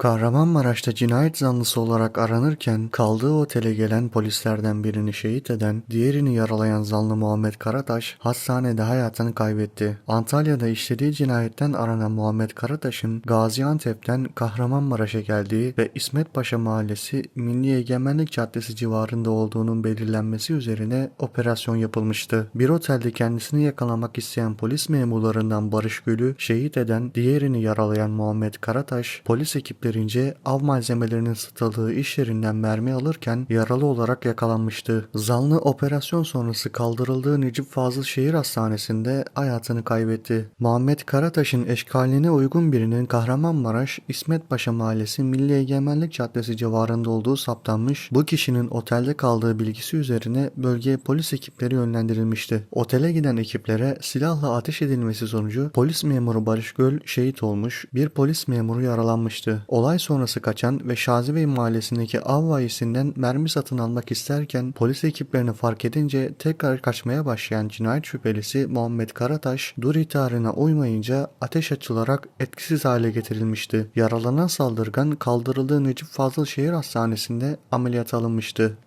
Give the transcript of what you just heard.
Kahramanmaraş'ta cinayet zanlısı olarak aranırken kaldığı otele gelen polislerden birini şehit eden, diğerini yaralayan zanlı Muhammed Karataş hastanede hayatını kaybetti. Antalya'da işlediği cinayetten aranan Muhammed Karataş'ın Gaziantep'ten Kahramanmaraş'a geldiği ve İsmet Paşa Mahallesi Milli Egemenlik Caddesi civarında olduğunun belirlenmesi üzerine operasyon yapılmıştı. Bir otelde kendisini yakalamak isteyen polis memurlarından Barış Gül'ü şehit eden, diğerini yaralayan Muhammed Karataş, polis ekiplerince av malzemelerinin satıldığı iş yerinden mermi alırken yaralı olarak yakalanmıştı. Zanlı operasyon sonrası kaldırıldığı Necip Fazıl Şehir Hastanesi'nde hayatını kaybetti. Muhammed Karataş'ın eşkaline uygun birinin Kahramanmaraş İsmet Paşa Mahallesi Milli Egemenlik Caddesi civarında olduğu saptanmış, bu kişinin otelde kaldığı bilgisi üzerine bölgeye polis ekipleri yönlendirilmişti. Otele giden ekiplere silahla ateş edilmesi sonucu polis memuru Barış Göl şehit olmuş, bir polis memuru yaralanmıştı. Olay sonrası kaçan ve Şazibey mahallesindeki av vahisinden mermi satın almak isterken polis ekiplerini fark edince tekrar kaçmaya başlayan cinayet şüphelisi Muhammed Karataş dur ihtarına uymayınca ateş açılarak etkisiz hale getirilmişti. Yaralanan saldırgan kaldırıldığı Necip Fazıl Şehir Hastanesi'nde ameliyat alınmıştı.